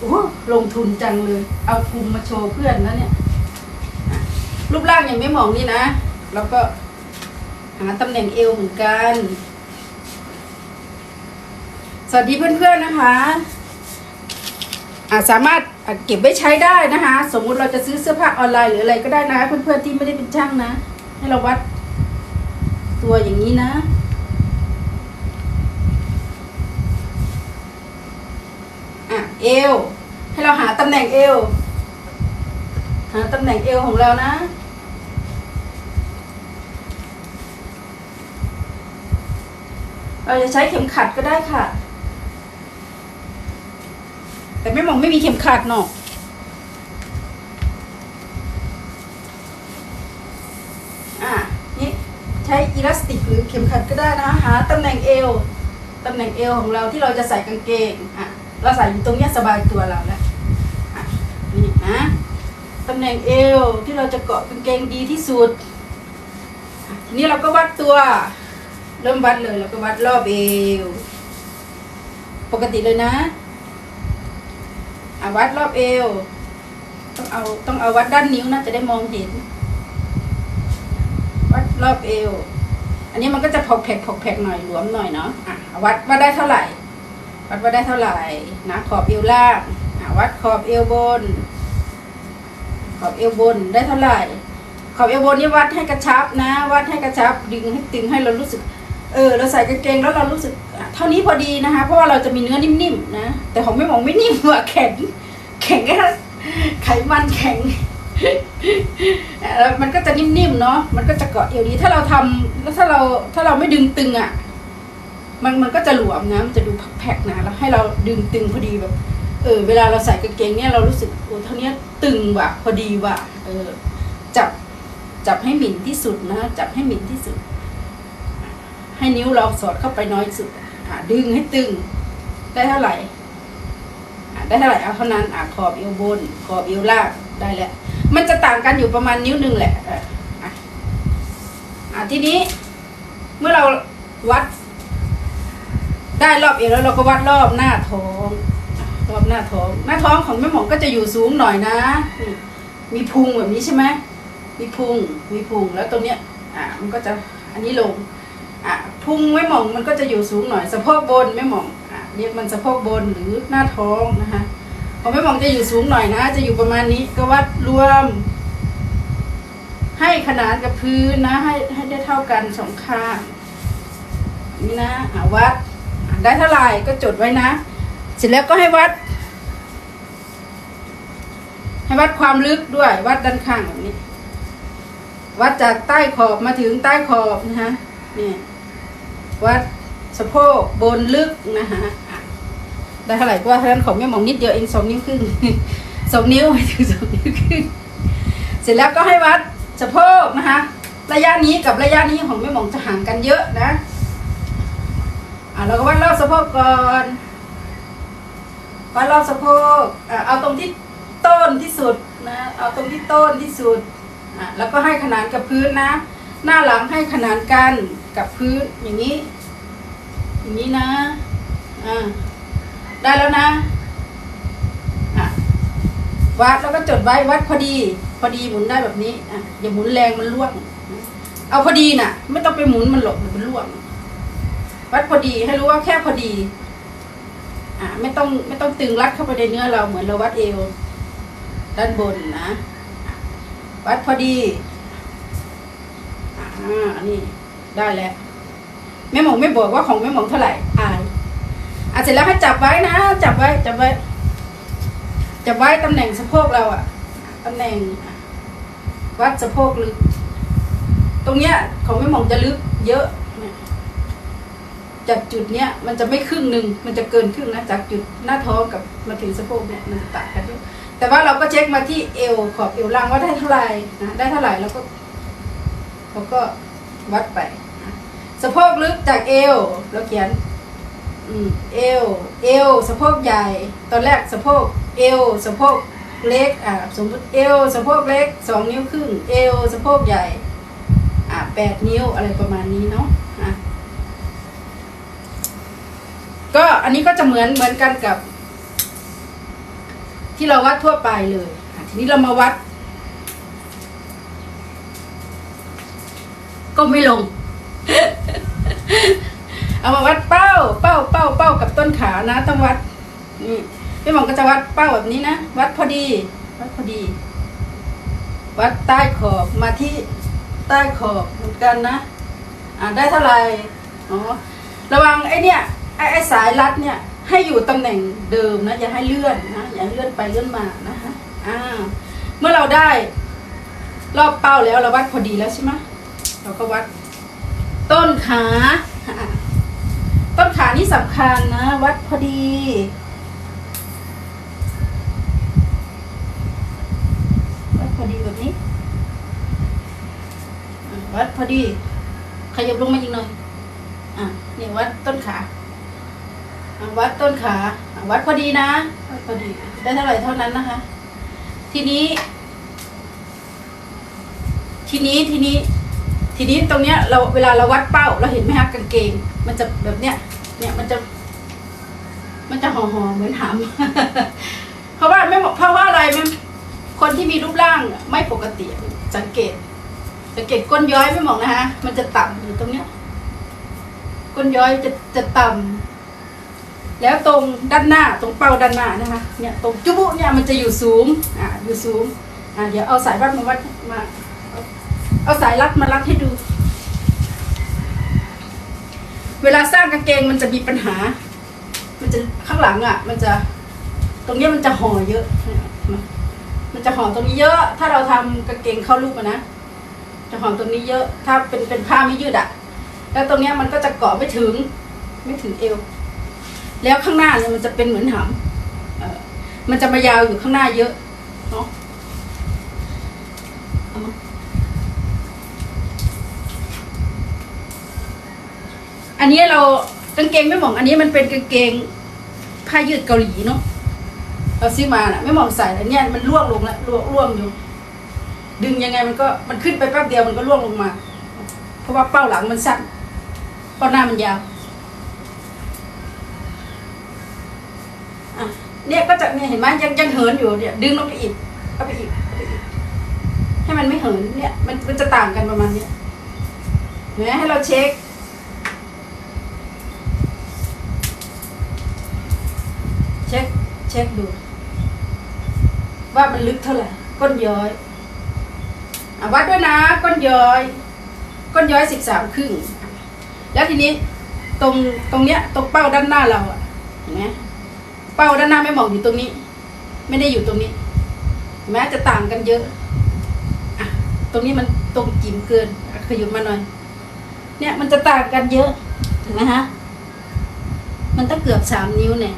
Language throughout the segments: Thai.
โอ้ลงทุนจังเลย เอาภูมิมาโชว์เพื่อนนะเนี่ย รูปร่างยังไม่มองนี่นะ แล้วก็หาตำแหน่งเอวเหมือนกัน สวัสดีเพื่อนๆนะคะอาสามารถอะเก็บไว้ใช้ได้นะคะ สมมุติเราจะซื้อเสื้อผ้าออนไลน์หรืออะไรก็ได้นะคะเพื่อนๆที่ไม่ได้เป็นช่างนะ ให้เราวัดตัวอย่างนี้นะ อะ เอว ให้เราหาตำแหน่งเอว หาตำแหน่งเอวของเรานะ เราจะใช้เข็มขัดก็ได้ค่ะ แต่ไม่มองไม่มีเข็มขัดเนาะอะนี่ใช้อีลาสติกหรือเข็มขัดก็ได้นะหาตำแหน่งเอวตำแหน่งเอวของเราที่เราจะใส่กางเกงอะ เราใส่อยู่ตรงนี้สบายตัวเราแล้วนี่นะตำแหน่งเอวที่เราจะเกาะกางเกงดีที่สุดทีนี้เราก็วัดตัว เริ่มวัดเลยเราก็วัดรอบเอว ปกติเลยนะอะวัดรอบเอว ต้องเอาต้องเอาวัดด้านนิ้วนะจะได้มองเห็น วัดรอบเอว อันนี้มันก็จะพอกแผกพอกแผกหน่อยหลวมหน่อยเนาะอะวัดวัดได้เท่าไหร่ วัดว่าได้เท่าไหร่นะขอบเอวล่างวัดขอบเอวบน ขอบเอวบนได้เท่าไหร่ ขอบเอวบนนี่วัดให้กระชับนะ วัดให้กระชับดึงให้ตึงให้เรารู้สึก เออ เราใส่กางเกงแล้วเรารู้สึก เท่านี้พอดีนะคะ เพราะว่าเราจะมีเนื้อนิ่มๆนะ แต่ของไม่หมองไม่นิ่มว่ะแข็ง แข็งแค่ไขมันแข็งแล้วมันก็จะนิ่มๆเนาะ มันก็จะเกาะเอวดี ถ้าเราทำแล้วถ้าเราถ้าเราไม่ดึงตึงอะ มันมันก็จะหลวมนะมันจะดูแพ็กๆนะแล้วให้เราดึงตึงพอดีแบบ เออ เวลาเราใส่กางเกงเนี่ยเรารู้สึกโอ้เท่านี้ตึงว่ะพอดีว่ะ เออ จับจับให้หมิ่นที่สุดนะ จับให้หมิ่นที่สุด ให้นิ้วเราสอดเข้าไปน้อยสุดอะดึงให้ตึง ได้เท่าไหร่ได้เท่าไหร่เอาเท่านั้นอะขอบเอวบน ขอบเอวล่างได้แล้วมันจะต่างกันอยู่ประมาณนิ้วหนึ่งแหละอออะอะทีนี้เมื่อเราวัด ได้รอบเอวแล้วเราก็วัดรอบหน้าท้อง รอบหน้าท้อง หน้าท้องของแม่หมองก็จะอยู่สูงหน่อยนะนี่มีพุงแบบนี้ใช่ไหมมีพุงมีพุงแล้วตรงเนี้ยอะมันก็จะอันนี้ลงอะพุงแม่หมองมันก็จะอยู่สูงหน่อย สะโพกบนแม่หมองอะเรียกมันสะโพกบนหรือหน้าท้องนะคะของแม่หมองจะอยู่สูงหน่อยนะ จะอยู่ประมาณนี้ก็วัดรวม ให้ขนานกับพื้นนะ ให้ให้ได้เท่ากันสองข้างนี่นะอะวัด ได้เท่าไหร่ก็จดไว้นะ เสร็จแล้วก็ให้วัด ให้วัดความลึกด้วย วัดด้านข้างแบบนี้ วัดจากใต้ขอบมาถึงใต้ขอบนะฮะนี่วัดสะโพกบนลึกนะฮะอะได้เท่าไหร่ก็ว่าเท่านั้นของแม่หมองนิดเดียวเองสองนิ้วครึ่งสองนิ้วไปถึงสองนิ้วครึ่งเสร็จแล้วก็ให้วัดสะโพกนะคะระยะนี้กับระยะนี้ของแม่หมองจะห่างกันเยอะนะ อะเราก็วัดรอบสะโพกก่อนวัดรอบสะโพกอะเอาตรงที่ต้นที่สุดนะเอาตรงที่ต้นที่สุดอะแล้วก็ให้ขนานกับพื้นนะ หน้าหลังให้ขนานกันกับพื้นอย่างนี้ อย่างนี้นะอ่าได้แล้วนะอะวัดแล้วก็จดไว้วัดพอดี พอดีหมุนได้แบบนี้อะอย่าหมุนแรงมันร่วง เอาพอดีน่ะ ไม่ต้องไปหมุนมันหลบมันร่วง วัดพอดีให้รู้ว่าแค่พอดีอ่าไม่ต้องไม่ต้องตึงรัดเข้าไปในเนื้อเราเหมือนเราวัดเอว ด้านบนนะ วัดพอดีอ่าอันนี้ได้แล้วแม่หมองไม่บอกว่าของแม่หมองเท่าไหร่อายอะเสร็จแล้วให้จับไว้นะ จับไว้จับไว้ จับไว้ตำแหน่งสะโพกเราอะตำแหน่งวัดสะโพกลึก ตรงเนี้ยของแม่หมองจะลึกเยอะ จากจุดเนี้ยมันจะไม่ครึ่งหนึ่งมันจะเกินครึ่งนะจากจุดหน้าท้องกับมาถึงสะโพกเนี่ยมันจะต่างกันเยอะแต่ว่าเราก็เช็คมาที่เอวขอบเอวล่างว่าได้เท่าไหร่นะได้เท่าไหร่แล้วก็เราก็วัดไปนะสะโพกลึกจากเอวเราเขียนเอวเอวสะโพกใหญ่ ตอนแรกสะโพกเอวสะโพกเล็กอ่าสมมติเอวสะโพกเล็กสองนิ้วครึ่งเอวสะโพกใหญ่อ่าแปดนิ้วอะไรประมาณนี้เนาะอะ ก็อันนี้ก็จะเหมือนเหมือนกันกับ ที่เราวัดทั่วไปเลยทีนี้เรามาวัด ก็ไม่ลง เอามาวัดเป้า เป้า เป้า เป้ากับต้นขานะ ต้องวัดนี่พี่หมองก็จะวัดเป้าแบบนี้นะ วัดพอดี วัดพอดี วัดใต้ขอบมาที่ใต้ขอบเหมือนกันนะ อ่าได้เท่าไหร่ อ๋อ ระวังไอ้เนี่ย ไอ้ไอ้สายรัดเนี่ยให้อยู่ตำแหน่งเดิมนะอย่าให้เลื่อนนะอย่าให้เลื่อนไปเลื่อนมานะคะอ่าเมื่อเราได้รอบเป้าแล้วเราวัดพอดีแล้วใช่ไหมเราก็วัด ต้นขา ต้นขานี่สำคัญนะ วัดพอดี วัดพอดีแบบนี้ วัดพอดี ขยับลงมาอีกหน่อย อะเนี่ยวัดต้นขา วัดต้นขาวัดพอดีนะพอดีได้เท่าไหร่เท่านั้นนะคะ ทีนี้ ทีนี้ทีนี้ ทีนี้ตรงเนี้ย เราเวลาเราวัดเป้า เราเห็นไหมคะกางเกง มันจะแบบเนี้ยเนี่ยมันจะ มันจะห่อห่อเหมือนหำเพราะว่าไม่เพราะว่าอะไรไม่คนที่มีรูปร่างไม่ปกติสังเกตสังเกตก้นย้อยไม่มองนะคะมันจะต่ำอยู่ตรงเนี้ยก้นย้อยจะจะต่ำ แล้วตรงด้านหน้าตรงเป้าด้านหน้านะคะเนี่ยตรงจุบุเนี่ยมันจะอยู่สูงอ่าอยู่สูงอ่าเดี๋ยวเอาสายวัดมาวัดมาเอาสายรัดมารัดให้ดู เวลาสร้างกางเกงมันจะมีปัญหา มันจะข้างหลังอะ มันจะตรงเนี้ยมันจะห่อเยอะ มันจะห่อตรงนี้เยอะ ถ้าเราทำกางเกงเข้ารูปนะ จะห่อตรงนี้เยอะ ถ้าเป็นเป็นผ้าไม่ยืดอะ แล้วตรงเนี้ยมันก็จะเกาะไม่ถึง ไม่ถึงเอว แล้วข้างหน้าเนี่ยมันจะเป็นเหมือนหำมันจะมายาวอยู่ข้างหน้าเยอะเนาะอันนี้เรากางเกงไม่หมอง อันนี้มันเป็นกางเกงผ้ายืดเกาหลีเนาะเราซื้อมาน่ะ ไม่หมองใส่แล้วเนี่ยมันร่วงลงแล้วร่วงร่วงอยู่ ดึงยังไงมันก็มันขึ้นไปแป๊บเดียวมันก็ร่วงลงมา เพราะว่าเป้าหลังมันสั้นเป้าหน้ามันยาว อะ เนี่ยก็จะเนี่ยเห็นไหมยังยังเหินอยู่เนี่ยดึงลงไปอีกเอาไปอีกเอาไปอีก ให้มันไม่เหินเนี่ย มันมันจะต่างกันประมาณเนี้ยเห็นไหมให้เราเช็คเช็คเช็คดู ว่ามันลึกเท่าไหร่ก้นย้อยอวัดด้วยนะก้นย้อย ก้นย้อยสิบสามครึ่ง แล้วทีนี้ตรงตรงเนี้ยตรงเป้าด้านหน้าเราอะเห็นไหม เป้าด้านหน้าไม่มองอยู่ตรงนี้ ไม่ได้อยู่ตรงนี้ แม้จะต่างกันเยอะอะตรงนี้มันตรงจิ๋มเกินอะขยุบมาหน่อย เนี่ยมันจะต่างกันเยอะถูกไหมฮะมันต้องเกือบสามนิ้วเนี่ย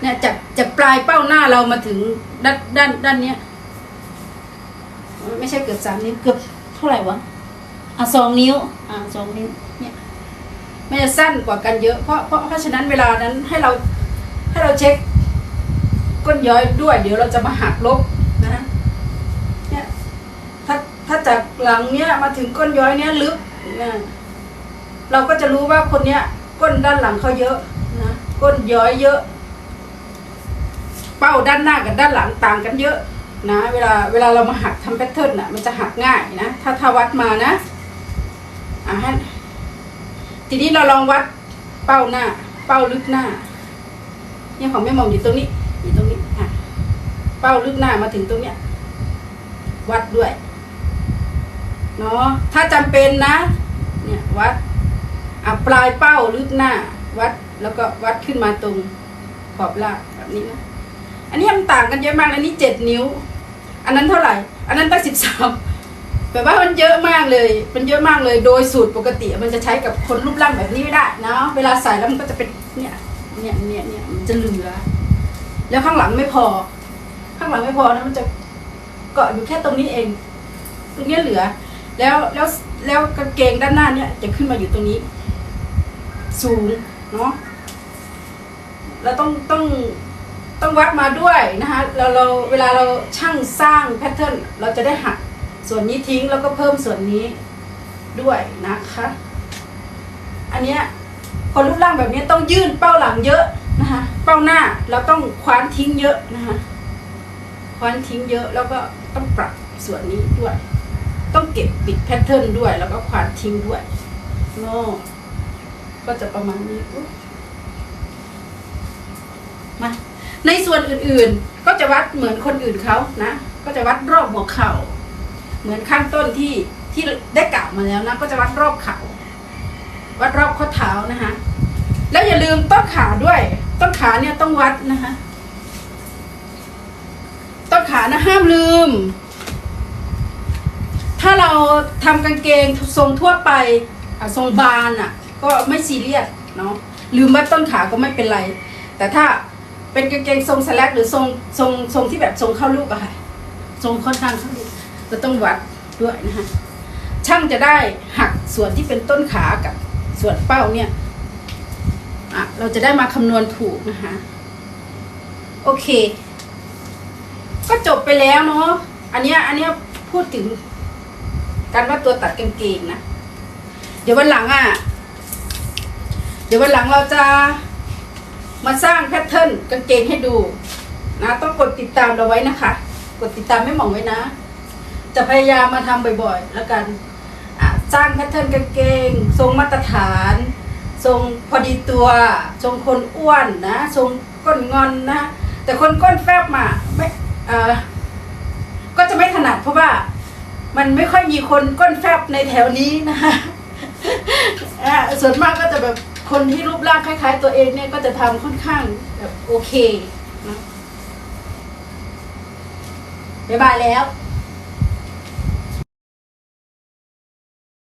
เนี่ยจากจากปลายเป้าหน้าเรามาถึงด้านด้านด้านเนี้ยไม่ใช่เกือบสามนิ้วเกือบเท่าไหร่วะอะสองนิ้ว อะสองนิ้วเนี่ยมันจะสั้นกว่ากันเยอะเพราะเพราะเพราะฉะนั้นเวลานั้นให้เรา ให้เราเช็คก้นย้อยด้วย เดี๋ยวเราจะมาหักลบนะเนี่ยถ้าถ้าจากหลังเนี้ยมาถึงก้นย้อยเนี้ยลึกเนี่ยเราก็จะรู้ว่าคนเนี้ยก้นด้านหลังเขาเยอะนะก้นย้อยเยอะ เป้าด้านหน้ากับด้านหลังต่างกันเยอะนะเวลาเวลาเรามาหักทำแพทเทิร์นอะมันจะหักง่ายนะถ้าถ้าวัดมานะอะทีนี้เราลองวัดเป้าหน้า เป้าลึกหน้า เนี่ยของแม่มอมอยู่ตรงนี้อยู่ตรงนี้อะเป้าลึกหน้ามาถึงตรงเนี้ยวัดด้วยเนาะถ้าจำเป็นนะ เนี่ยวัดอะปลายเป้าลึกหน้า วัดแล้วก็วัดขึ้นมาตรงขอบล่างแบบนี้นะอันนี้มันต่างกันเยอะมากอันนี้เจ็ดนิ้ว อันนั้นเท่าไหร่ อันนั้นตั้งสิบสามแบบว่ามันเยอะมากเลย มันเยอะมากเลย โดยสูตรปกติ มันจะใช้กับคนรูปร่างแบบนี้ไม่ได้เนาะ เวลาใส่แล้วมันก็จะเป็นเนี่ย เนี่ย เนี่ยเนี่ย จะเหลือ แล้วข้างหลังไม่พอ ข้างหลังไม่พอนะมันจะเกาะอยู่แค่ตรงนี้เอง ตรงนี้เหลือ แล้วแล้วแล้วกางเกงด้านหน้าเนี่ย จะขึ้นมาอยู่ตรงนี้ สูงเนาะเราต้องต้องต้องวัดมาด้วยนะคะเราเราเวลาเราช่างสร้างแพทเทิร์นเราจะได้หักส่วนนี้ทิ้งแล้วก็เพิ่มส่วนนี้ด้วยนะคะ อันเนี้ยคนรูปร่างแบบนี้ต้องยื่นเป้าหลังเยอะนะคะ ป้าหน้า เราต้องคว้านทิ้งเยอะนะคะคว้านทิ้งเยอะแล้วก็ต้องปรับส่วนนี้ด้วย ต้องเก็บปิดแพทเทิร์นด้วย แล้วก็คว้านทิ้งด้วยโน่ก็จะประมาณนี้มาในส่วนอื่นๆ ก็จะวัดเหมือนคนอื่นเขานะ ก็จะวัดรอบหัวเข่า เหมือนข้างต้นที่ที่ได้กล่าวมาแล้วนะ ก็จะวัดรอบเข่าวัดรอบข้อเท้านะคะแล้วอย่าลืมต้นขาด้วย นขาเนี่ยต้องวัดนะคะต้นขานะห้ามลืม ถ้าเราทำกางเกงทรงทั่วไปอะทรงบานอะ ก็ไม่ซีเรียสเนาะลืมวัดต้นขาก็ไม่เป็นไร แต่ถ้าเป็นกางเกงทรงสแลกหรือทรงทรงทรงที่แบบทรงเข้าลูกอะค่ะทรงค่อนข้างเข้าลูกเราต้องวัดด้วยนะคะช่างจะได้หักส่วนที่เป็นต้นขากับส่วนเป้าเนี่ย เราจะได้มาคำนวณถูกนะคะ โอเค ก็จบไปแล้วเนาะอันเนี้ยอันเนี้ยพูดถึงการว่าตัวตัดกางเกงนะ เดี๋ยววันหลังอะ เดี๋ยววันหลังเราจะมาสร้างแพทเทิร์นกางเกงให้ดูนะต้องกดติดตามเราไว้นะคะ กดติดตามไม่หมองไว้นะ จะพยายามมาทำบ่อยๆ แล้วกันสร้างแพทเทิร์นกางเกง ทรงมาตรฐาน ทรงพอดีตัว ทรงคนอ้วนนะ ทรงก้นงอนนะ แต่คนก้นแฟบมาไม่เออก็จะไม่ถนัดเพราะว่ามันไม่ค่อยมีคนก้นแฟบในแถวนี้นะคะอะส่วนมากก็จะแบบคนที่รูปร่างคล้าย ๆ ตัวเองเนี่ยก็จะทำค่อนข้างแบบโอเคนะบ๊ายบายแล้ว